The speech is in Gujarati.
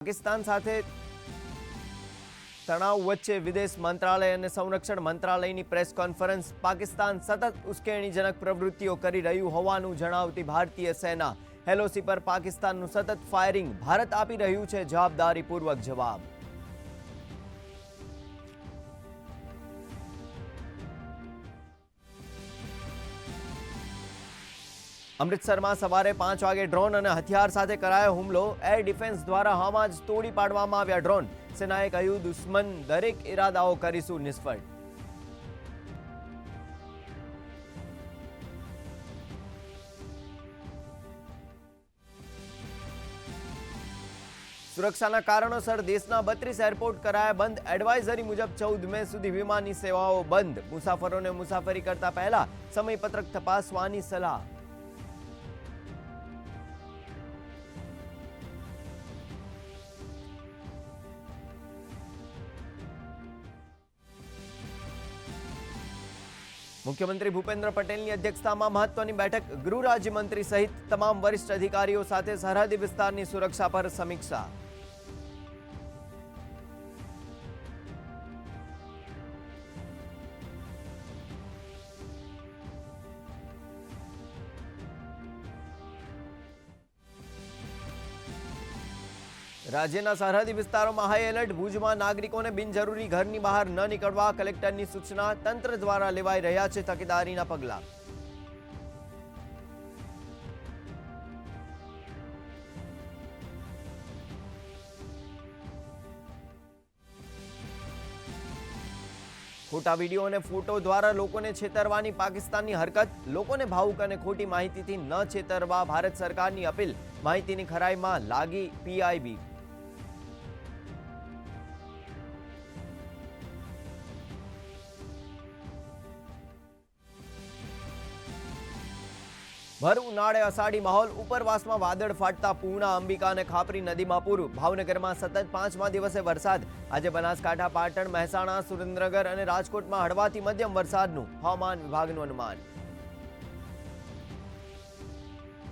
પાકિસ્તાન સાથે તણાવ વચ્ચે વિદેશ મંત્રાલય અને સંરક્ષણ મંત્રાલયની પ્રેસ કોન્ફરન્સ પાકિસ્તાન સતત ઉશ્કેરણીજનક પ્રવૃત્તિઓ કરી રહ્યું હોવાનું જણાવતી ભારતીય સેના એલઓસી પર પાકિસ્તાનનું સતત ફાયરિંગ ભારત આપી રહ્યું છે જવાબદારીપૂર્વક જવાબ. અમૃતસરમાં સવારે પાંચ વાગે ડ્રોન અને હથિયાર સાથે કરાયો હુમલો. એર ડિફેન્સ દ્વારા હવામાં જ તોડી પાડવામાં આવ્યા ડ્રોન. સેનાએ કહ્યું, દુશ્મન દરેક ઇરાદાઓ કરીશું નિષ્ફળ. સુરક્ષાના કારણોસર દેશના બત્રીસ એરપોર્ટ કરાયા બંધ. એડવાઇઝરી મુજબ ચૌદ મે સુધી વિમાનની સેવાઓ બંધ. મુસાફરોને મુસાફરી કરતા પહેલા સમયપત્રક તપાસવાની સલાહ. મુખ્યમંત્રી ભૂપેન્દ્ર પટેલની અધ્યક્ષતામાં મહત્વની બેઠક ગૃહ રાજ્યમંત્રી સહિત તમામ વરિષ્ઠ અધિકારીઓ સાથે સરહદી વિસ્તારની સુરક્ષા પર સમીક્ષા. રાજ્યના સરહદી વિસ્તારોમાં હાઈ એલર્ટ ભુજમાં નાગરિકોને બિનજરૂરી ઘરની બહાર ન નીકળવા કલેક્ટરની સૂચના તંત્ર દ્વારા લેવાઈ રહ્યા છે તકેદારીના પગલાં. ખોટા વીડિયો અને ફોટો દ્વારા લોકોને છેતરવાની પાકિસ્તાનની હરકત, લોકોને ભાવુક અને ખોટી માહિતીથી ન છેતરવા ભારત સરકારની અપીલ, માહિતીની ખરાઈમાં લાગી પીઆઈબી ભર ઉનાળે અષાઢી માહોલ ઉપરવાસમાં વાદળ ફાટતા પૂર્ણા અંબિકા અને ખાપરી નદીમાં પૂર. ભાવનગરમાં સતત પાંચમા દિવસે વરસાદ. આજે બનાસકાંઠા, પાટણ, મહેસાણા, સુરેન્દ્રનગર અને રાજકોટમાં હળવાથી મધ્યમ વરસાદનું હવામાન વિભાગનું અનુમાન.